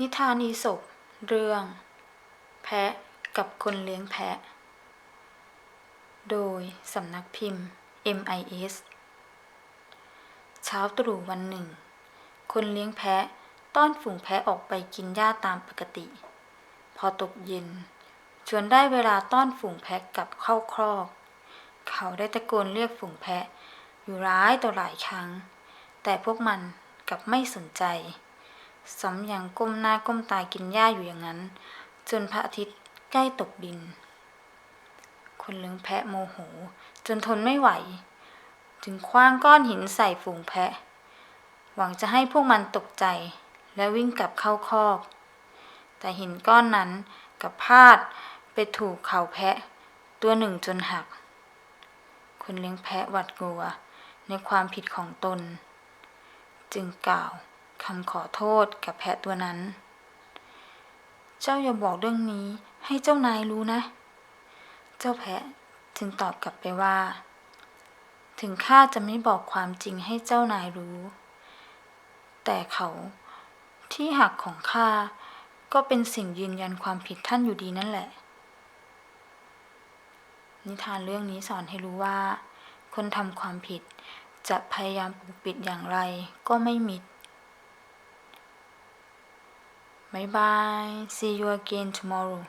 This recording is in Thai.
นิทานอีสปเรื่อง แพะกับคนเลี้ยงแพะ โดยสำนักพิมพ์ MIS เช้าตรู่วันหนึ่ง คนเลี้ยงแพะต้อนฝูงแพะออกไปกินหญ้าตามปกติ พอตกเย็นจวนได้เวลาต้อนฝูงแพะกลับเข้าครอก เขาได้ตะโกนเรียกฝูงแพะอยู่ร้ายต่อหลายครั้ง แต่พวกมันกลับไม่สนใจ สมยังก้มหน้าก้มตากินหญ้าอยู่อย่างนั้น จนพระอาทิตย์ใกล้ตกดิน คนเลี้ยงแพะโมโห จนทนไม่ไหว จึงคว้างก้อนหินใส่ฝูงแพะ หวังจะให้พวกมันตกใจ และวิ่งกลับเข้าคอก แต่หินก้อนนั้นกับพาดไปถูกเข่าแพะ ตัวหนึ่งจนหัก คนเลี้ยงแพะหวาดกลัวในความผิดของตน จึงกล่าว คำขอโทษกับแพะตัวนั้น เจ้าอย่าบอกเรื่องนี้ให้เจ้านายรู้นะ เจ้าแพะจึงตอบกลับไปว่า ถึงข้าจะไม่บอกความจริงให้เจ้านายรู้ แต่เขาที่หักของข้าก็เป็นสิ่งยืนยันความผิดท่านอยู่ดีนั่นแหละ นิทานเรื่องนี้สอนให้รู้ว่า คนทำความผิดจะพยายามปกปิดอย่างไรก็ไม่มิด บ๊ายบาย see you again tomorrow